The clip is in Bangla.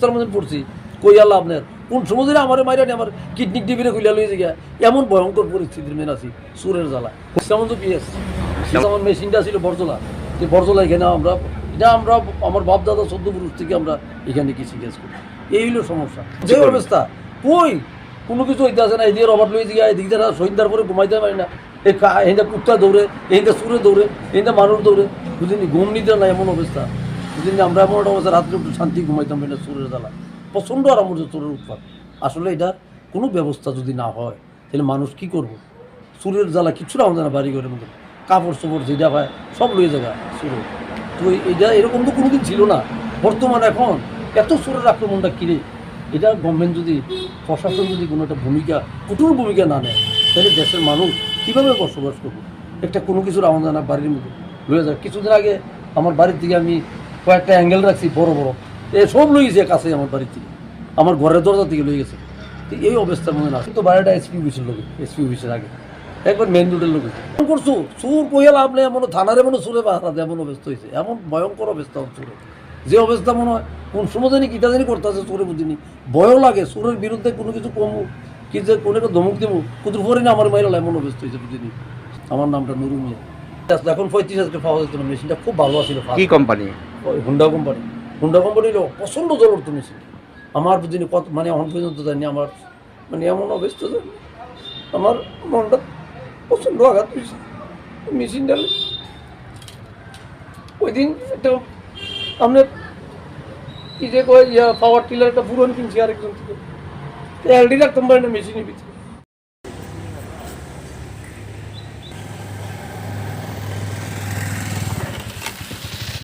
অবস্থার মধ্যে পড়ছি কইয়া লাভ নেই। কোন সময় ধরে আমার মাইরানি আমার কিডনি টিভিরে খুলিয়া লইয়ে গিয়া এমন ভয়ঙ্কর পরিস্থিতির মেন আছি সুরের জ্বালা যেমন তো পিএস আমার মেশিনটা ছিল বরজলা। যে বরজলা এখানে আমরা এটা আমরা আমার বাপ দাদা চোদ্দ পুরুষ থেকে আমরা এখানে কৃষি কাজ করি। এই হলো সমস্যা। যে অবস্থা? কই? কোনো কিছু হইতে আসে না এদিকে রবার্ট লইয়ে গিয়া এদিকে তারা সন্ধ্যার পরে ঘুমাইতে পারি না। এই এইটা কুত্তা দৌড়ে এইটা সুরে দৌড়ে এইটা মানুষ দৌড়ে। বুঝিনি ঘুম নিতে না এমন অবস্থা। বুঝিনি আমরা এমন একটা অবস্থা, রাত্রে একটু শান্তি ঘুমাইতাম না সুরের জ্বালা। প্রচণ্ড আরাম হচ্ছে সুরের উৎপাদ আসলে এটা কোনো ব্যবস্থা যদি না হয়, তাহলে মানুষ কি করব? সুরের জ্বালা কিচ্ছু আমাদের না বাড়ি ঘরের মধ্যে। কাপড় চোপড় যেটা হয়, সব লয়ে যাবে সুরে তো এটা এরকম তো কোনোদিন ছিল না। বর্তমান এখন এত সুরের আক্রমণটা কিনে এটা গভর্নমেন্ট যদি, প্রশাসন যদি কোনো একটা ভূমিকা, কঠোর ভূমিকা না নেয়, তাহলে দেশের মানুষ কীভাবে বসবাস করব? একটা কোনো কিছুর আমাদের বাড়ির মধ্যে। লয়ে যায় কিছুদিন আগে আমার বাড়ির থেকে আমি কয়েকটা অ্যাঙ্গেল রাখছি, বড় বড়। সব লই গেছে কাছে আমার বাড়ির থেকে। আমার ঘরের দরজা থেকে লই গেছে। তো এই অবস্থার মধ্যে না তো বাড়িটা এসপি অফিসের লোকে এসপি অফিসের আগে। একবার মেন রোডের লোক করছ, চোর কইয়া লাভ নেই এমন থানার এমন চোরে বাহারা এমন অবস্থা হয়েছে এমন ভয়ঙ্কর অবস্থা চোরে যে অবস্থা মনে হয়, কোন সময় জানি কিতা জানি করতেছে চোরে বুঝিনি ভয়ও লাগে, চোরের বিরুদ্ধে কোনো কিছু কমু, কি যে কোনো একটা ধমক দেবো কুতুর পরে না আমার মাইরাল এমন অবস্থা হয়েছে বুঝিনি আমার নামটা নুরু মিয়া। এখন পঁয়ত্রিশ হাজার পাওয়া যেত মেশিনটা। খুব ভালো ছিল কি company Honda company Honda company হলো প্রচণ্ড জলর্ত মেশিন আমার বুঝিনি কত মানে এখন পর্যন্ত জানি আমার মানে এমন অবস্থা যে আমার মনটা প্রচণ্ড আঘাত পেয়েছে। মেশিনটা ওই দিন একটা আপনার কি যে কয় ইয়া পাওয়ার টিলার একটা পুরন কিনছি আরেকজন থেকে। এলডি রাখতাম পারি না মেশিনের ভিতরে